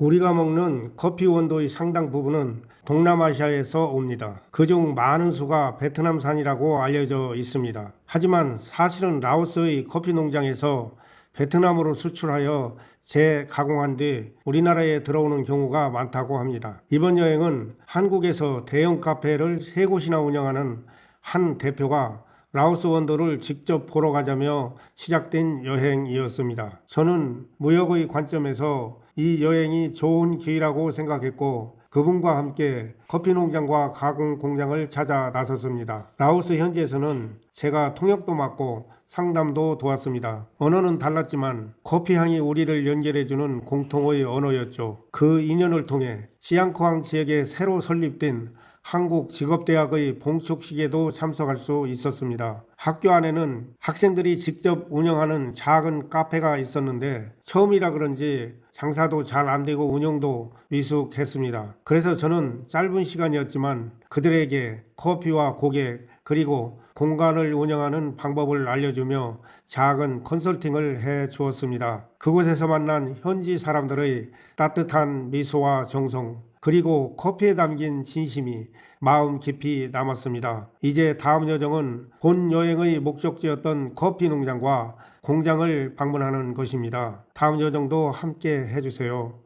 우리가 먹는 커피 원도의 상당 부분은 동남아시아에서 옵니다. 그중 많은 수가 베트남산이라고 알려져 있습니다. 하지만 사실은 라오스의 커피 농장에서 베트남으로 수출하여 재가공한 뒤 우리나라에 들어오는 경우가 많다고 합니다. 이번 여행은 한국에서 대형 카페를 세 곳이나 운영하는 한 대표가 라오스 원도를 직접 보러 가자며 시작된 여행이었습니다. 저는 무역의 관점에서 이 여행이 좋은 기회라고 생각했고 그분과 함께 커피 농장과 가공 공장을 찾아 나섰습니다. 라오스 현지에서는 제가 통역도 맡고 상담도 도왔습니다. 언어는 달랐지만 커피 향이 우리를 연결해주는 공통의 언어였죠. 그 인연을 통해 시앙코항 지역에 새로 설립된 한국 직업대학의 봉축식에도 참석할 수 있었습니다. 학교 안에는 학생들이 직접 운영하는 작은 카페가 있었는데 처음이라 그런지 장사도 잘 안 되고 운영도 미숙했습니다. 그래서 저는 짧은 시간이었지만 그들에게 커피와 고객 그리고 공간을 운영하는 방법을 알려주며 작은 컨설팅을 해 주었습니다. 그곳에서 만난 현지 사람들의 따뜻한 미소와 정성 그리고 커피에 담긴 진심이 마음 깊이 남았습니다. 이제 다음 여정은 본 여행의 목적지였던 커피 농장과 공장을 방문하는 것입니다. 다음 여정도 함께 해주세요.